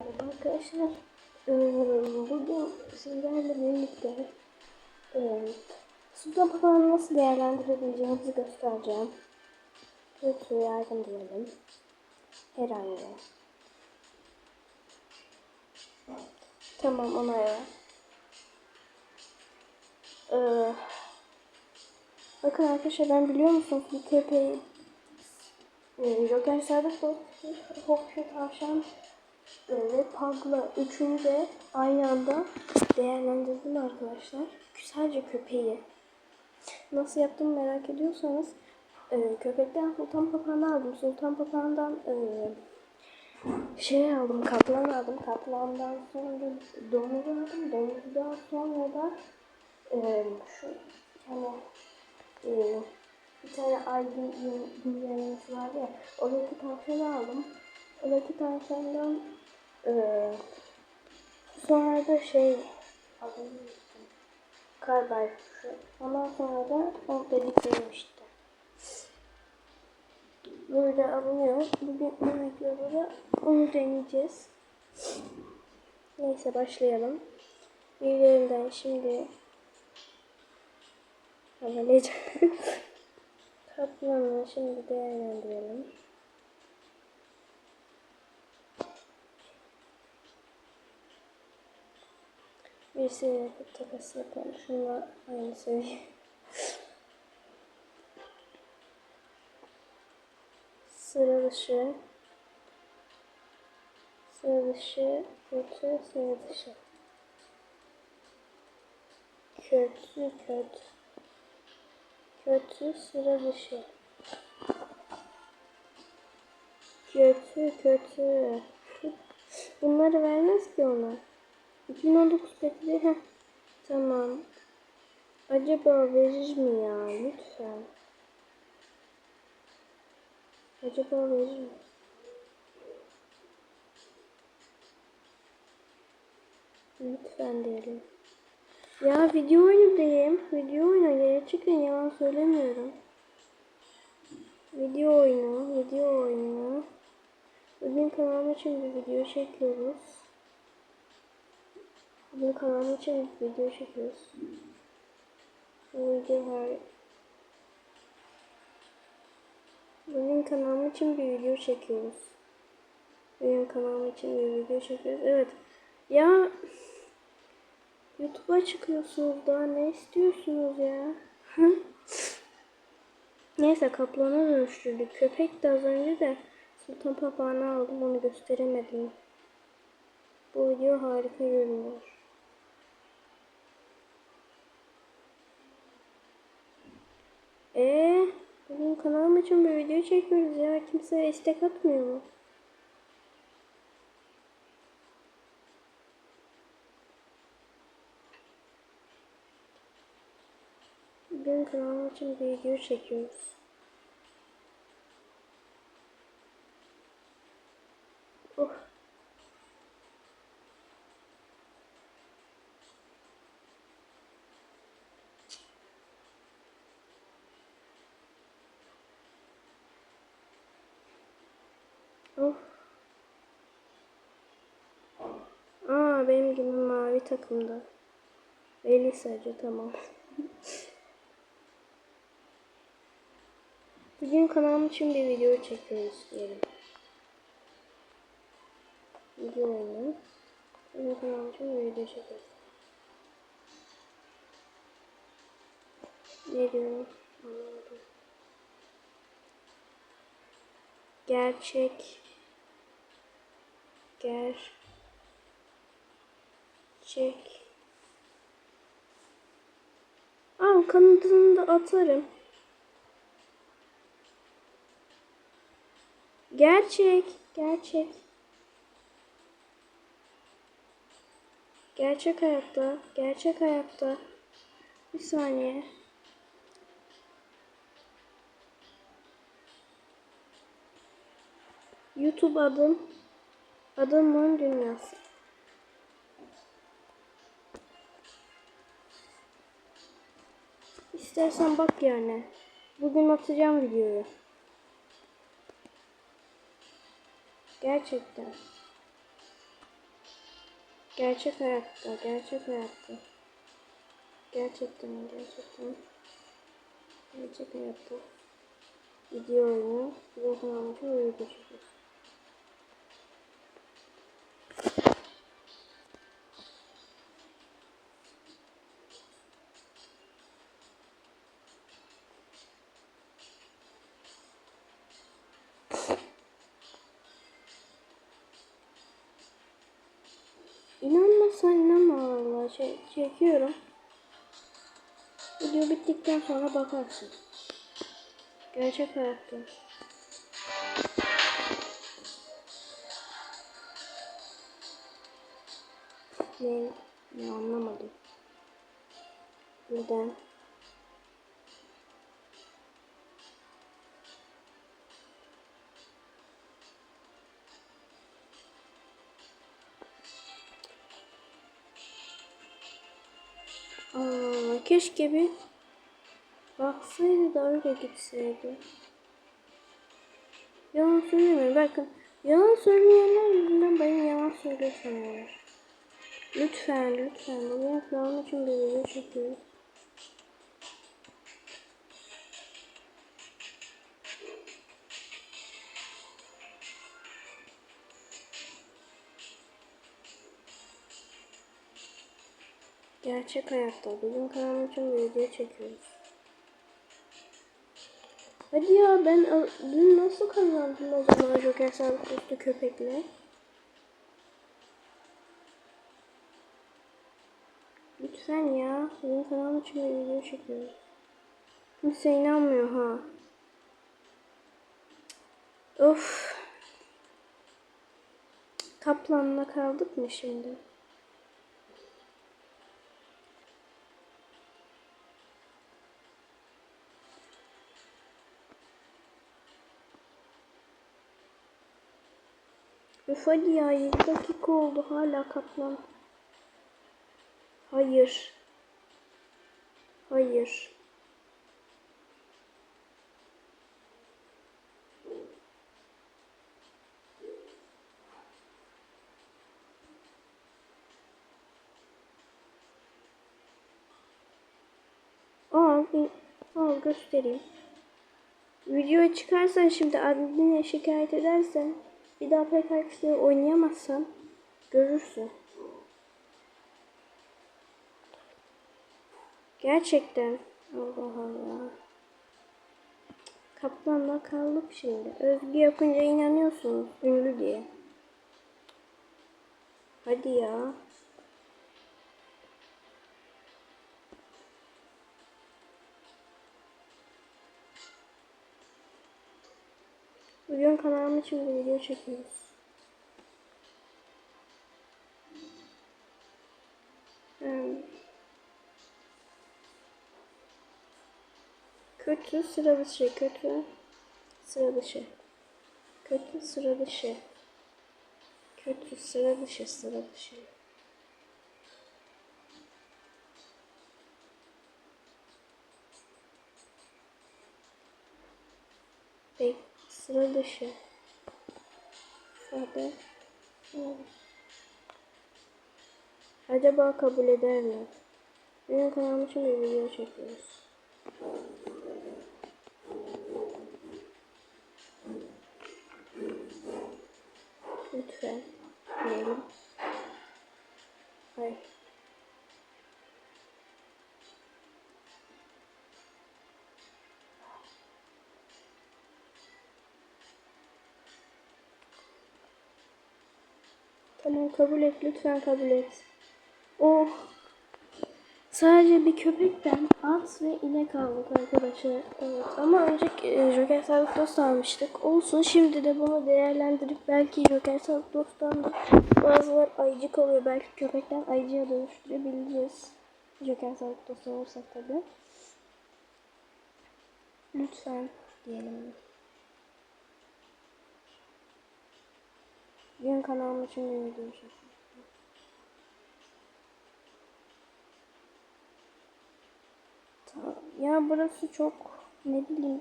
Arkadaşlar eee, bugün sizlerle birlikte eee Sultan Papağan'ı nasıl değerlendirebileceğimizi göstereceğim. Kötü yardım diyelim. Herhangi. Tamam ona ver. Eee, bakın arkadaşlar ben biliyor musunuz bir köpeği e, Joker Hokşu Tavşan e, ve Pug'la üçünü de aynı anda değerlendirdim arkadaşlar. Sadece köpeği. Nasıl yaptığımı merak ediyorsanız e, köpekten Sultan Papağan'ı aldım. Sultan Papağan'dan e, şey aldım, kaplan aldım. Kaplandan sonra domuz aldım. Domuzdan sonra da e, şu yani e, bir tane ID güncellemesi vardı ya. Oradaki tavşanı aldım. Oradaki tavşandan eee sonra da şey kuşu. Ondan sonra da o dediklerim işte. Böyle alınıyor. Bugün bu videoda da onu deneyeceğiz. Neyse başlayalım. Birilerinden şimdi Havaleyeceğim. Kaplanı şimdi değerlendirelim. Birisiyle takas yapalım. Şununla aynı seviye. Sıra dışı. Sıra dışı. Kötü. Sıra dışı. Kötü kötü. Kötü sıra dışı. Kötü kötü. Bunları vermez ki ona. 2019 petli. Heh. Tamam. Acaba verir mi ya? Lütfen. Acaba verir mi? Lütfen diyelim. Ya video oyunundayım. Video oyunu gerçekten yalan söylemiyorum. Video oyunu, video oyunu. Bugün kanalım için bir video çekiyoruz. Bugün kanalım için video çekiyoruz. Bu video var. Bugün kanalım için bir video çekiyoruz. Bugün kanalım için bir video çekiyoruz. Evet. Ya YouTube'a çıkıyorsunuz daha ne istiyorsunuz ya? Neyse kaplana dönüştürdük. Köpek de az önce de Sultan Papağan'ı aldım onu gösteremedim. Bu video harika görünüyor. Eee bugün kanalım için bir video çekiyoruz ya. Kimse istek atmıyor mu? Bugün kanalım için bir video çekiyoruz. Oh. Oh. Aa benim gibi takımda. Belli sadece tamam. Bugün kanalım için bir video çekiyoruz diyelim. Video oyunu. Bugün kanalım için bir video çekiyoruz. Ne diyorum? Anlamadım. Gerçek. Gerçek. Aa kanadını da atarım. Gerçek. Gerçek. Gerçek hayatta. Gerçek hayatta. Bir saniye. YouTube adım. Adımın dünyası. İstersen bak yani. Bugün atacağım videoyu. Gerçekten. Gerçek hayatta, gerçek hayatta. Gerçekten, gerçekten. Gerçek hayatta. Video oyunu. Video kanalı için video İnanmasan inanma valla çekiyorum. Video bittikten sonra bakarsın. Gerçek hayatta. Ne? Ne anlamadım. Neden? Keşke bir baksaydı da öyle gitseydi. Yalan söylemiyorum. Bakın yalan söyleyenler yüzünden bana yalan söylüyor sanıyorlar. Lütfen lütfen bunu yapmam için bir video çekiyoruz. Gerçek hayatta bizim kanalım için video çekiyoruz. Hadi ya ben dün nasıl kazandım o zaman Joker Dostu köpekle? Lütfen ya bizim kanalım için video çekiyoruz. Kimse inanmıyor ha. Of. Kaplanla kaldık mı şimdi? Üf hadi ya 7 dakika oldu hala kaplan. Hayır. Hayır. Al, al göstereyim. Videoya çıkarsan şimdi admin'e şikayet edersen bir daha PKX'de oynayamazsan görürsün. Gerçekten. Allah Allah. Kaplanla kaldık şimdi. Özgü yapınca inanıyorsunuz. Ünlü diye. Hadi ya. Bugün kanalım için bir video çekiyoruz. Hmm. Kötü sıra dışı, kötü sıra dışı. Kötü sıra dışı. Kötü sıra dışı, sıra dışı. Bek, sıra dışı. Sade. Acaba kabul eder mi? Benim kanalım için bir video çekiyoruz. Lütfen diyelim. Hayır. Tamam kabul et lütfen kabul et. Oh. Sadece bir köpekten at ve inek aldık arkadaşlar. Evet ama önce e, Joker Sağlık Dost almıştık. Olsun şimdi de bunu değerlendirip belki Joker Sağlık Dost'tan da bazılar ayıcık oluyor. Belki köpekten ayıcıya dönüştürebiliriz. Joker Sağlık Dost olursak tabi. Lütfen diyelim. Bugün kanalım için bir video çekiyorum. Tamam. Ya burası çok ne bileyim